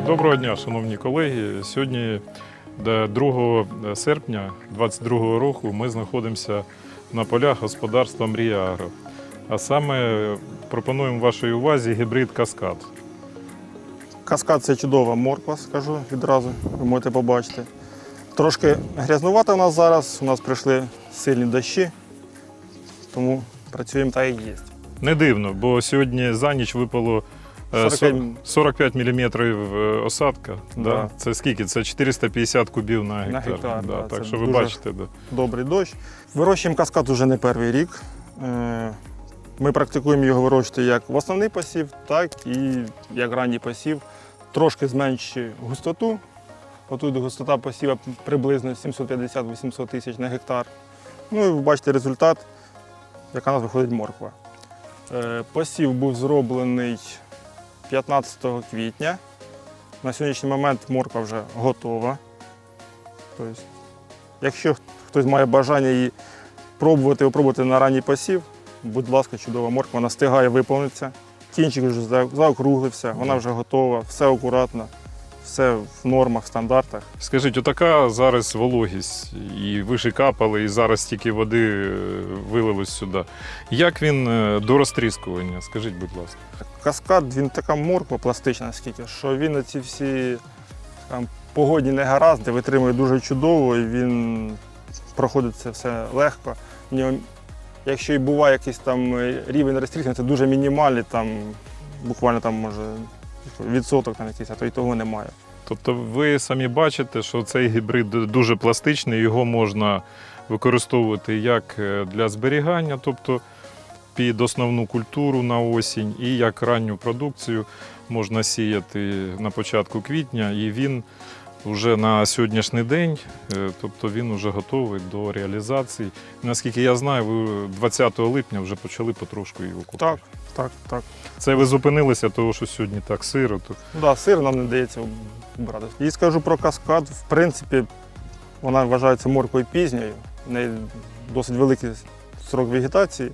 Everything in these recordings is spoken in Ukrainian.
Доброго дня, шановні колеги. Сьогодні, 2 серпня 2022 року, ми знаходимося на полях господарства Мрія Агро. А саме пропонуємо вашій увазі гібрид Каскад. Каскад це чудова морква, скажу відразу, ви можете побачити. Трошки грязнувата у нас зараз, у нас прийшли сильні дощі, тому працюємо так, як є. Не дивно, бо сьогодні за ніч випало е, 45 45 мм осадка. Да. Да. Це скільки? Це 450 кубів на гектар. гектар, да. да, Так це що ви дуже- бачите, да. Добрий дощ. Вирощуємо каскад уже не перший рік. Е, Ми практикуємо його вирощувати як в основний посів, так і як ранній посів. Трошки зменшує густоту. Отут густота посіва приблизно 750-800 тисяч на гектар. Ну і ви бачите результат, яка у нас виходить морква. Е, Посів був зроблений 15 квітня. На сьогоднішній момент морква вже готова. Тобто, якщо хтось має бажання її пробувати, опробувати на ранній посів, будь ласка, чудова морква, вона стигає виповнитися. Кінчик вже заокруглився, вона вже готова, все акуратно, все в нормах, в стандартах. Скажіть, отака зараз вологість, і ви ж і капали, і зараз тільки води е, вилилось сюди. Як він е, до розтріскування? Скажіть, будь ласка. Каскад він така морква пластична, наскільки, що він ці всі там, погодні негаразди витримує дуже чудово і він проходить це все легко. В нього, якщо і буває якийсь там е, рівень розтріскання, це дуже мінімальний, там буквально там може відсоток на якийсь, а то й того немає. Тобто ви самі бачите, що цей гібрид дуже пластичний, його можна використовувати як е, для зберігання, тобто під основну культуру на осінь, і як ранню продукцію можна сіяти на початку квітня, і він вже на сьогоднішній день, е, тобто він вже готовий до реалізації. Наскільки я знаю, ви 20 липня вже почали потрошку його купити. Так, так, так. Це ви зупинилися, тому що сьогодні так сиро. То... Ну Да, сир нам не дається брати. І скажу про каскад. В принципі, вона вважається моркою пізньою, в неї досить великий срок вегетації,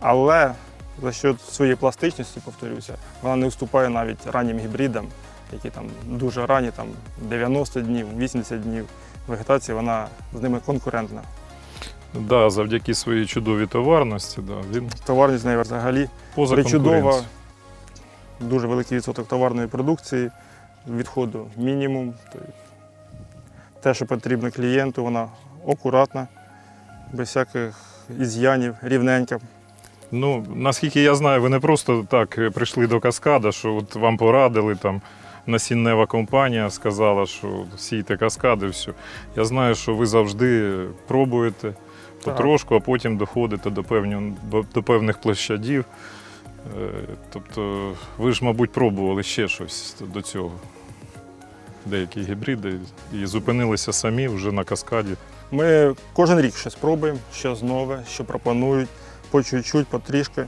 але за що своєї пластичності, повторюся, вона не уступає навіть раннім гібридам, які там дуже ранні, там 90 днів, 80 днів вегетації, вона з ними конкурентна. Да, завдяки своїй чудовій товарності, да, він Товарність з нею взагалі поза Причудова, дуже великий відсоток товарної продукції, відходу мінімум. Те, що потрібно клієнту, вона акуратна, без всяких із'янів, рівненька. Ну, наскільки я знаю, ви не просто так прийшли до каскада, що от вам порадили там. Насіннева компанія сказала, що сійте каскади, все. Я знаю, що ви завжди пробуєте потрошку, а потім доходите до, певні, до, певних площадів. Е, Тобто ви ж, мабуть, пробували ще щось до цього. Деякі гібриди, і зупинилися самі вже на каскаді. Ми кожен рік щось пробуємо, щось нове, що пропонують, по чуть-чуть, потрішки.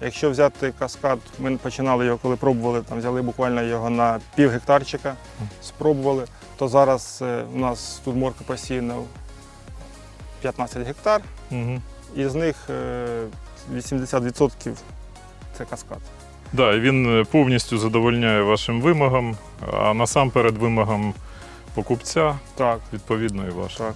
Е, якщо взяти каскад, ми починали його, коли пробували, там взяли буквально його на пів гектарчика, спробували, то зараз е, у нас тут морка посіяна 15 гектар. Угу. Із них е, 80% це каскад. Да, і він е, повністю задовольняє вашим вимогам, а насамперед вимогам покупця, Так, відповідно, і вашим. так.